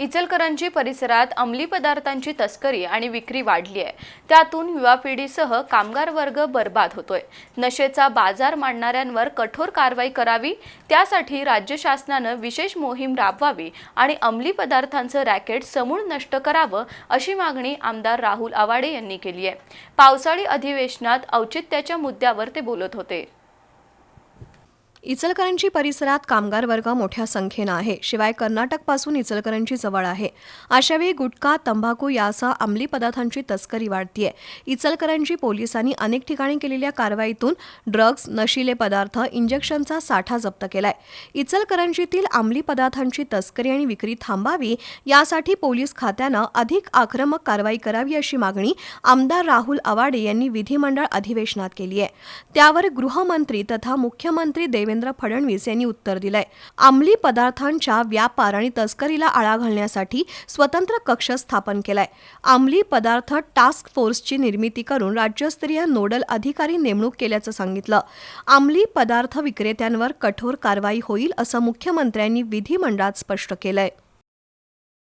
इचलकरंजी परिसरात अंमली पदार्थांची तस्करी आणि विक्री वाढली आहे. त्यातून युवा पिढीसह कामगार वर्ग बर्बाद होतोय. नशेचा बाजार मांडणाऱ्यांवर कठोर कारवाई करावी त्यासाठी राज्य शासनानं विशेष मोहीम राबवावी आणि अंमली पदार्थांचं रॅकेट समूळ नष्ट करावं अशी मागणी आमदार राहुल आवाडे यांनी केली आहे. पावसाळी अधिवेशनात औचित्याच्या मुद्द्यावर ते बोलत होते. इचलकरंजी परिसरात कामगार वर्ग मोठ्या संख्येनं आहे. शिवाय कर्नाटकपासून इचलकरंजी जवळ आहे. अशावेळी गुटखा तंबाखू यासह अंमली पदार्थांची तस्करी वाढतीये. इचलकरंजी पोलिसांनी अनेक ठिकाणी केलेल्या कारवाईतून ड्रग्ज नशिले पदार्थ इंजेक्शनचा साठा जप्त केलाय. इचलकरंजीतील अंमली पदार्थांची तस्करी आणि विक्री थांबावी यासाठी पोलीस खात्यानं अधिक आक्रमक कारवाई करावी अशी मागणी आमदार राहुल आवाडे यांनी विधिमंडळ अधिवेशनात केली आहे त्यावर गृहमंत्री तथा मुख्यमंत्री देवेंद्र फडणवीस यांनी उत्तर दिलंय. अंमली पदार्थांच्या व्यापार आणि तस्करीला आळा घालण्यासाठी स्वतंत्र कक्ष स्थापन केलाय. अंमली पदार्थ टास्क फोर्सची निर्मिती करून राज्यस्तरीय नोडल अधिकारी नेमणूक केल्याचं सांगितलं. अंमली पदार्थ विक्रेत्यांवर कठोर कारवाई होईल असं मुख्यमंत्र्यांनी विधिमंडळात स्पष्ट केलंय.